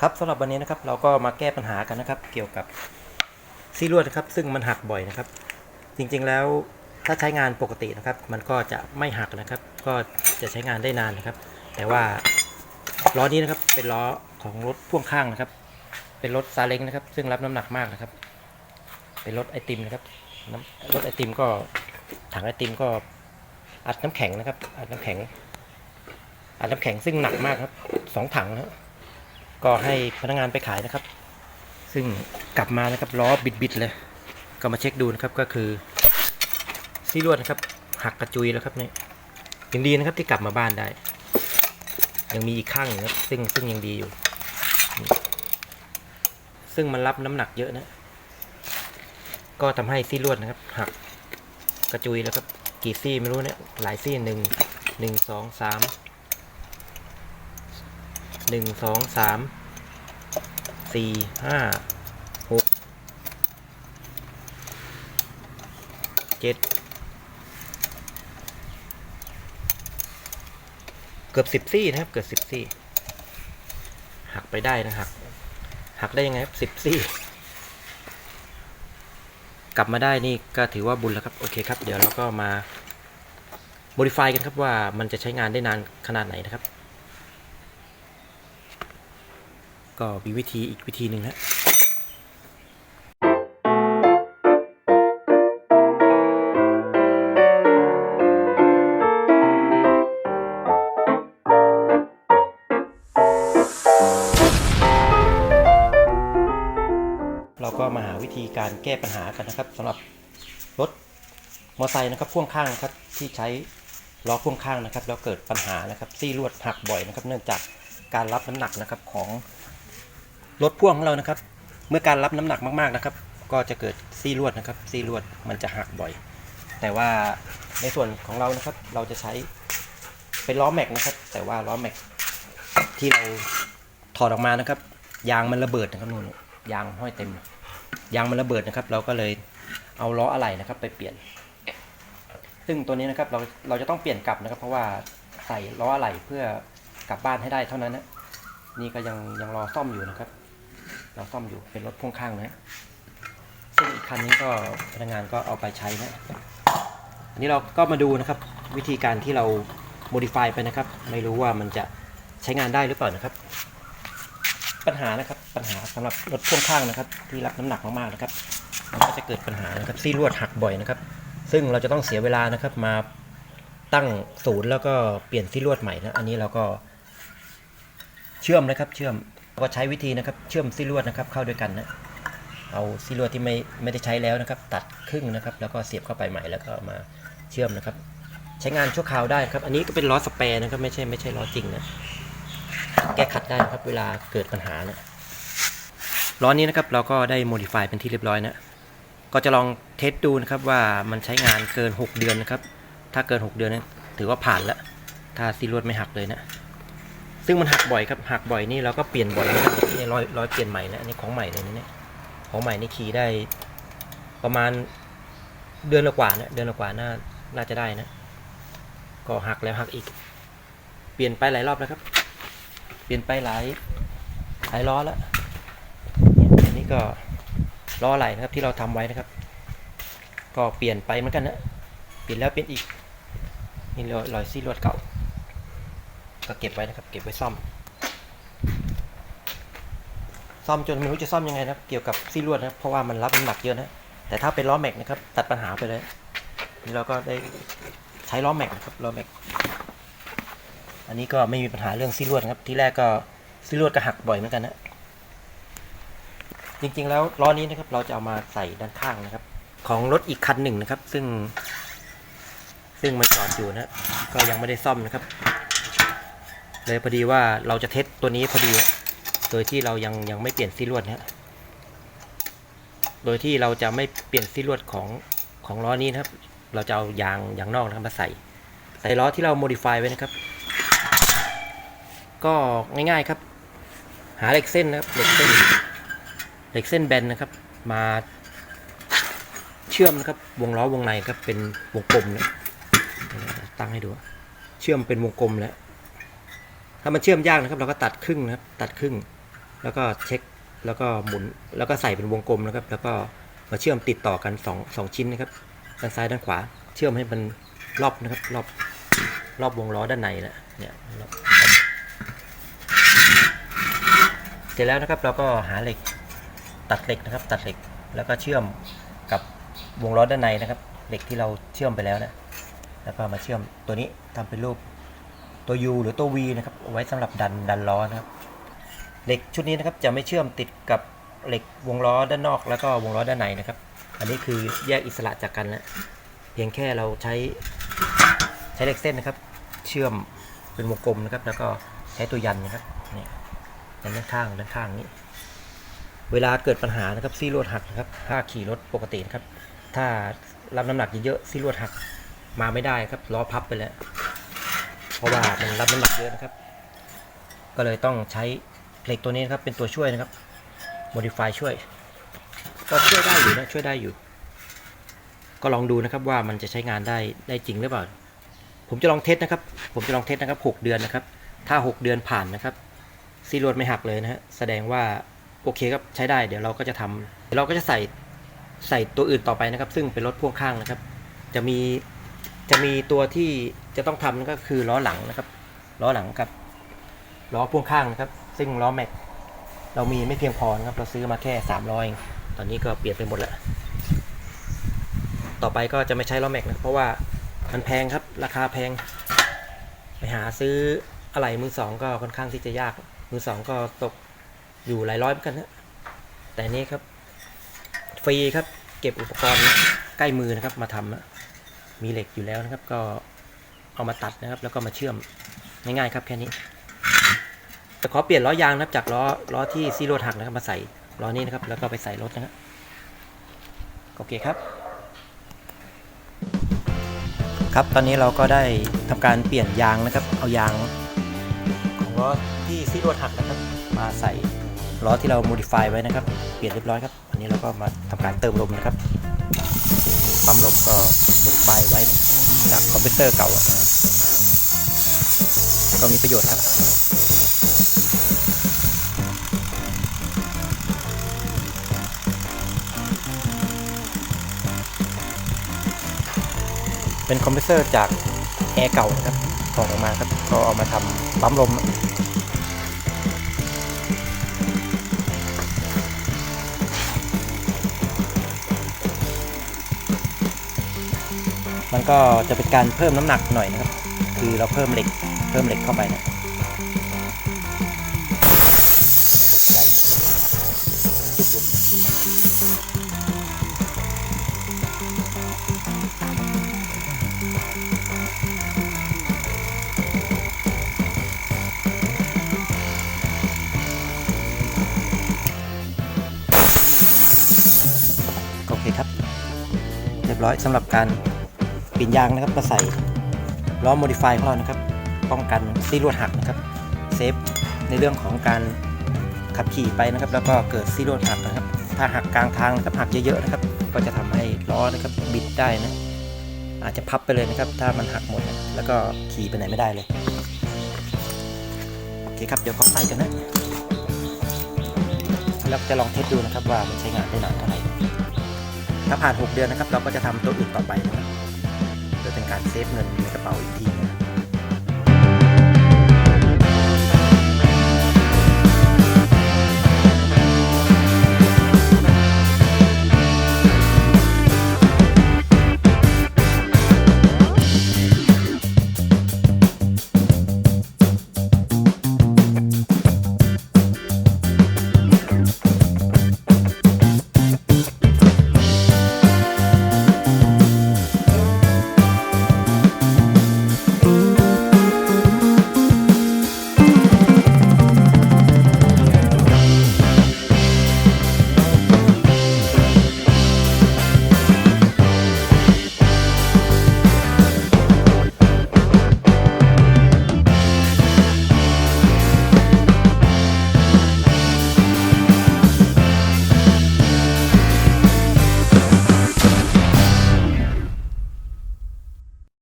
ครับสำหรับวันนี้นะครับเราก็มาแก้ปัญหากันนะครับ เกี่ยวกับซี่ลวดนะครับ ซึ่งมันหักบ่อยนะครับ จริงๆแล้วถ้าใช้งานปกตินะครับ มันก็จะไม่หักนะครับ ก็จะใช้งานได้นานนะครับ แต่ว่าล้อนี้นะครับเป็นล้อของรถพ่วงข้างนะครับ เป็นรถซาเล้งนะครับ ซึ่งรับน้ำหนักมากนะครับ เป็นรถไอติมนะครับรถไอติมก็ถังไอติมก็อัดน้ำแข็งนะครับ อัดน้ำแข็งอัดน้ำแข็งซึ่งหนักมากครับสองถังนะครับ ก็ให้พนักงานไปขายนะครับ ซึ่งกลับมานะครับล้อบิดๆเลย ก็มาเช็คดูนะครับก็คือซี่ลวดนะครับ หักกระจุยแล้วครับเนี่ยยังดีนะครับที่กลับมาบ้านได้ ยังมีอีกข้างนึงครับซึ่งซึ่งยังดีอยู่ ซึ่งมันรับน้ำหนักเยอะนะ ก็ทำให้ซี่ลวดนะครับ หักกระจุยแล้วครับกี่ซี่ไม่รู้เนี่ยหลายซี่หนึ่งหนึ่งสองสาม หนึ่งสองสามสี่ห้าหกเจ็ดเกือบสิบซี่นะครับ เกือบสิบซี่ หักไปได้นะหัก หักได้ยังไงครับสิบซี่กลับมาได้นี่ก็ถือว่าบุญแล้วครับ โอเคครับ เดี๋ยวเราก็มา modify กันครับว่ามันจะใช้งานได้นานขนาดไหนนะครับ ก็มีวิธีอีกวิธีหนึ่งฮะเราก็มาหาวิธีการแก้ปัญหากันนะครับสำหรับรถมอเตอร์ไซค์นะครับพ่วงข้างนะครับที่ใช้ล้อพ่วงข้างนะครับ แล้วเกิดปัญหานะครับซี่ลวดหักบ่อยนะครับ เนื่องจากการรับน้ำหนักนะครับของ รถพ่วงของเรานะครับ เมื่อการรับน้ำหนักมากๆนะครับ ก็จะเกิดซี่ลวดนะครับซี่ลวดมันจะหักบ่อย แต่ว่าในส่วนของเรานะครับ เราจะใช้เป็นล้อแม็กนะครับ แต่ว่าล้อแม็กที่เราถอดออกมานะครับ ยางมันระเบิดนะครับนู่นยางห้อยเต็ม ยางมันระเบิดนะครับ เราก็เลยเอาล้ออะไหล่นะครับ ไปเปลี่ยน ซึ่งตัวนี้นะครับเราเราจะต้องเปลี่ยนกลับนะครับ เพราะว่าใส่ล้ออะไหล่เพื่อกลับบ้านให้ได้เท่านั้นนะนี่ก็ยังยังรอซ่อมอยู่นะครับ เราซ่อมอยู่เป็นรถพ่วงข้างนะซึ่งอีกคันนี้ก็พนักงานก็เอาไปใช้นะอันนี้เราก็มาดูนะครับ วิธีการที่เรา modify ไปนะครับ ไม่รู้ว่ามันจะใช้งานได้หรือเปล่านะครับ ปัญหานะครับปัญหาสำหรับรถพ่วงข้างนะครับ ที่รับน้ำหนักมากๆนะครับ มันก็จะเกิดปัญหานะครับซี่ลวดหักบ่อยนะครับ ซึ่งเราจะต้องเสียเวลานะครับมาตั้งศูนย์แล้วก็เปลี่ยนซี่ลวดใหม่นะอันนี้เราก็เชื่อมนะครับเชื่อม ก็ใช้วิธีนะครับเชื่อมซี่ลวดนะครับเข้าด้วยกันนะเอาซี่ลวดที่ไม่ไม่ได้ใช้แล้วนะครับ ตัดครึ่งนะครับ แล้วก็เสียบเข้าไปใหม่แล้วก็มาเชื่อมนะครับ ใช้งานชั่วคราวได้ครับ อันนี้ก็เป็นล้อสเปร์นะครับไม่ใช่ไม่ใช่ล้อจริงนะแก้ขัดได้นะครับเวลาเกิดปัญหานะล้อนี้นะครับเราก็ได้โมดิฟายเป็นที่เรียบร้อยนะก็จะลองเทสดูนะครับว่ามันใช้งานเกิน 6 เดือนนะครับ ถ้าเกิน 6 เดือนนยถือว่าผ่านแล้ว ถ้าซี่ลวดไม่หักเลยนะ ซึ่งมันหักบ่อยครับหักบ่อยนี่เราก็เปลี่ยนบ่อยนะครับนี่ร้อยร้อยเปลี่ยนใหม่นะอันนี้ของใหม่เลยนะเนี่ยของใหม่นี่ขี่ได้ประมาณเดือนละกว่านะเดือนละกว่าน่าน่าจะได้นะ ก็หักแล้วหักอีก เปลี่ยนไปหลายรอบแล้วครับ เปลี่ยนไปหลายหลายล้อแล้วนี่ยอันนี้ก็ล้ออะไรนะครับที่เราทำไว้นะครับ ก็เปลี่ยนไปเหมือนกันนะเปลี่ยนแล้วเปลี่ยนอีกนี่รอยรอยซี่ลวดเก่า ก็เก็บไว้นะครับ เก็บไว้ซ่อม ซ่อมจนไม่รู้จะซ่อมยังไงนะเกี่ยวกับซี่ลวดนะเพราะว่ามันรับน้ำหนักเยอะนะ แต่ถ้าเป็นล้อแม็กนะครับ ตัดปัญหาไปเลย นี่เราก็ได้ใช้ล้อแม็กนะครับล้อแม็ก อันนี้ก็ไม่มีปัญหาเรื่องซี่ลวดนะครับ ที่แรกก็ซี่ลวดก็หักบ่อยเหมือนกันนะ จริงๆแล้วล้อนี้นะครับ เราจะเอามาใส่ด้านข้างนะครับ ของรถอีกคันหนึ่งนะครับ ซึ่ง ซึ่งมันจอดอยู่นะ ก็ยังไม่ได้ซ่อมนะครับ เลยพอดีว่าเราจะเทสตัวนี้พอดี โดยที่เรายังยังไม่เปลี่ยนซี่ลวดนะโดยที่เราจะไม่เปลี่ยนซี่ลวดของของล้อนี้นะครับ เราจะเอายางยางนอกนะครับมาใส่ ใส่ล้อที่เรา modify ไว้นะครับ ก็ง่ายๆครับ หาเหล็กเส้นนะครับเหล็กเส้นเหล็กเส้นแบนนะครับ มาเชื่อมนะครับวงล้อวงในครับเป็นวงกลมนะตั้งให้ดู เชื่อมเป็นวงกลมแล้ว ถ้ามันเชื่อมยากนะครับ เราก็ตัดครึ่งนะครับ ตัดครึ่ง แล้วก็เช็ค แล้วก็หมุน แล้วก็ใส่เป็นวงกลมนะครับ แล้วก็มาเชื่อมติดต่อกันสองสองชิ้นนะครับ ด้านซ้ายด้านขวา เชื่อมให้มันรอบนะครับ รอบ รอบวงล้อด้านในนะเนี่ยเสร็จแล้วนะครับ เราก็หาเหล็ก ตัดเหล็กนะครับ ตัดเหล็ก แล้วก็เชื่อมกับวงล้อด้านในนะครับ เหล็กที่เราเชื่อมไปแล้วนะ แล้วก็มาเชื่อมตัวนี้ทำเป็นรูป ตัว U หรือตัว V นะครับเอาไว้สำหรับดันดันล้อนะครับเหล็กชุดนี้นะครับจะไม่เชื่อมติดกับเหล็กวงล้อด้านนอก แล้วก็วงล้อด้านในนะครับ อันนี้คือแยกอิสระจากกันแล้วเพียงแค่เราใช้ใช้เหล็กเส้นนะครับ เชื่อมเป็นวงกลมนะครับ แล้วก็ใช้ตัวยันนะครับเนี่ยยันด้านข้างด้านข้างนี้ เวลาเกิดปัญหานะครับซี่ลวดหักนะครับถ้าขี่รถปกตินะครับ ถ้ารับน้ำหนักเยอะๆซี่ลวดหักมาไม่ได้ครับล้อพับไปแล้ว เพราะว่ามันรับน้ำหนักเยอะนะครับ ก็เลยต้องใช้เหล็กตัวนี้นะครับเป็นตัวช่วยนะครับ modify ช่วย ก็ช่วยได้อยู่นะช่วยได้อยู่ ก็ลองดูนะครับว่ามันจะใช้งานได้ได้จริงหรือเปล่า ผมจะลองเทสนะครับ ผมจะลองเทสนะครับ 6 เดือนนะครับ ถ้า 6 เดือนผ่านนะครับซีรวดไม่หักเลยนะฮะแสดงว่าโอเคครับใช้ได้เดี๋ยวเราก็จะทำเดี๋ยวเราก็จะใส่ใส่ตัวอื่นต่อไปนะครับ ซึ่งเป็นรถพ่วงข้างนะครับ จะมี จะมีตัวที่จะต้องทำนั่นก็คือล้อหลังนะครับล้อหลังกับล้อพ่วงข้างนะครับ ซึ่งล้อแม็กเรามีไม่เพียงพอนะครับ เราซื้อมาแค่300เองตอนนี้ก็เปลี่ยนไปหมดแล้ว ต่อไปก็จะไม่ใช้ล้อแม็กนะเพราะว่ามันแพงครับ ราคาแพง ไปหาซื้ออะไรมือสองก็ค่อนข้างที่จะยาก มือสองก็ตกอยู่หลายร้อยเหมือนกันนะแต่อันนี้ครับ ฟรีครับ เก็บอุปกรณ์ใกล้มือนะครับมาทำนะ มีเหล็กอยู่แล้วนะครับ ก็เอามาตัดนะครับ แล้วก็มาเชื่อมง่ายๆครับแค่นี้จะขอเปลี่ยนล้อยางนะครับจากล้อล้อที่ซีโร่หักนะครับมาใส่ล้อนี้นะครับ แล้วก็ไปใส่รถนะครับโอเคครับ ครับตอนนี้เราก็ได้ทำการเปลี่ยนยางนะครับ เอายาง ของล้อที่ซีโร่หักนะครับ มาใส่ล้อที่เราโมดิฟายไว้นะครับ เปลี่ยนเรียบร้อยครับ อันนี้เราก็มาทำการเติมลมนะครับ ปั๊มลมก็ โมดิฟไว้จากคอมพิวเตอร์เก่า ก็มีประโยชน์ครับเป็นคอมเพรสเซอร์จากแอร์เก่านะครับถอดออกมาครับ ก็เอามาทำปั๊มลม มันก็จะเป็นการเพิ่มน้ำหนักหน่อยนะครับ คือเราเพิ่มเหล็กเพิ่มเหล็กเข้าไปนะโอเคครับ เรียบร้อยสำหรับการ ปลี่ยนยางนะครับมาใส่ล้อโมดิฟายของเรานะครับ ป้องกันซี่ลวดหักนะครับเซฟในเรื่องของการขับขี่ไปนะครับ แล้วก็เกิดซี่ลวดหักนะครับ ถ้าหักกลางทางนะครับหักเยอะๆนะครับ ก็จะทำให้ล้อนะครับบิดได้นะอาจจะพับไปเลยนะครับ ถ้ามันหักหมดนะแล้วก็ขี่ไปไหนไม่ได้เลยโอเคครับเดี๋ยวขอใส่กันนะแล้วจะลองเทสดูนะครับว่ามันใช้งานได้นานเท่าไหร่ถ้าผ่าน 6 เดือนนะครับ เราก็จะทำตัวอื่นต่อไปนะครับ เป็นการเซฟเงินในกระเป๋าอีกที